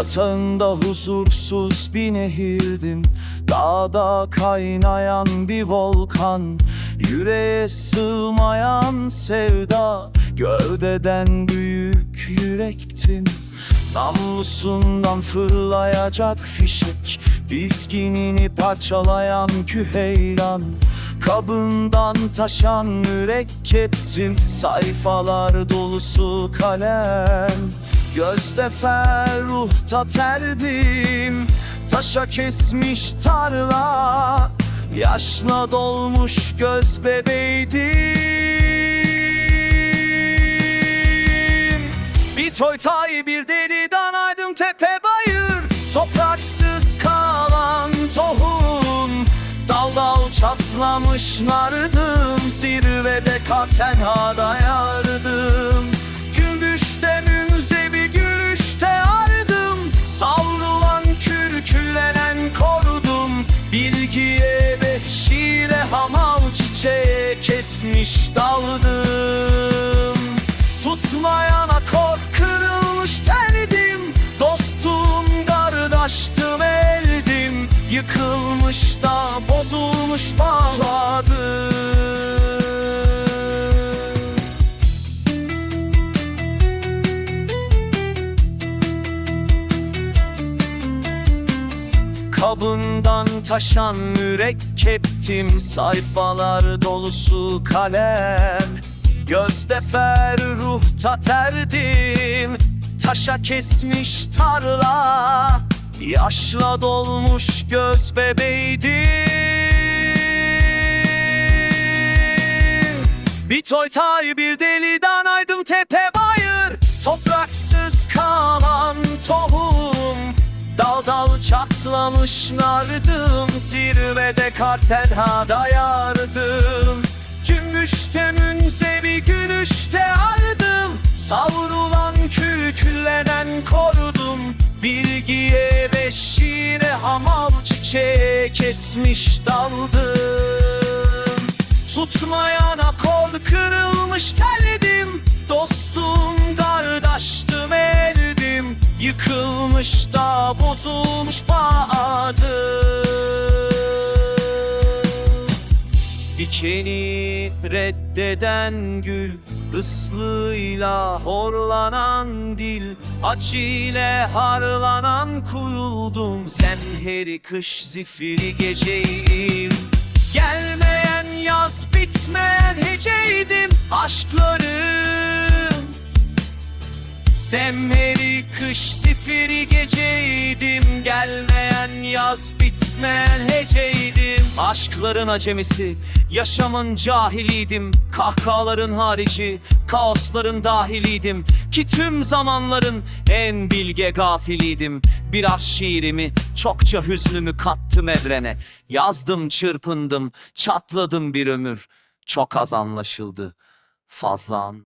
Yatağında huzursuz bir nehirdim. Dağda kaynayan bir volkan. Yüreğe sığmayan sevda. Gövdeden büyük yürektim. Namlusundan fırlayacak fişek. Dizginini parçalayan küheylan. Kabından taşan mürekkeptim. Sayfalar dolusu kalem Gözde ferruhta terdim. Taşa kesmiş tarla Yaşla dolmuş göz bebeydim Bir toytay bir deli danaydım tepe bayır. Topraksız kalan tohum Dal dal çatlamış nardım Zirvede kar tenhada yardım Cümbüşte münzevi hamal çiçeğe kesmiş daldım. Tutmayana kor Kabından taşan mürekkeptim. Sayfalar dolusu kalem. Gözde ferruhta terdim. Taşa kesmiş tarla. Yaşla dolmuş göz bebeydim. Bir toytay bir deli danaydım tepe çatlamış nardım Zirvede kar tenhada yardım Cümbüşte münzevi gülüşte ardım Savrulan kürkülenen korudum. Bilgiye ve şiire hamal çiçeğe kesmiş daldım. Tutmayana kol kırılmış teldim. Dostum Yıkılmış da bozulmuş bağdım Dikeni reddeden gül Islığıyla horlanan dil. Acıyla harlanan kuyuldum Sen heri kış zifiri geceyim. Gelmeyen yaz bitmeyen heceydim Aşklarım Semmeri kış sifiri geceydim Gelmeyen yaz bitmeyen heceydim. Aşkların acemisi, yaşamın cahiliydim. Kahkahaların harici, kaosların dahiliydim. Ki tüm zamanların en bilge gafiliydim. Biraz şiirimi, çokça hüznümü kattım evrene. Yazdım çırpındım, çatladım bir ömür. Çok az anlaşıldı, fazla an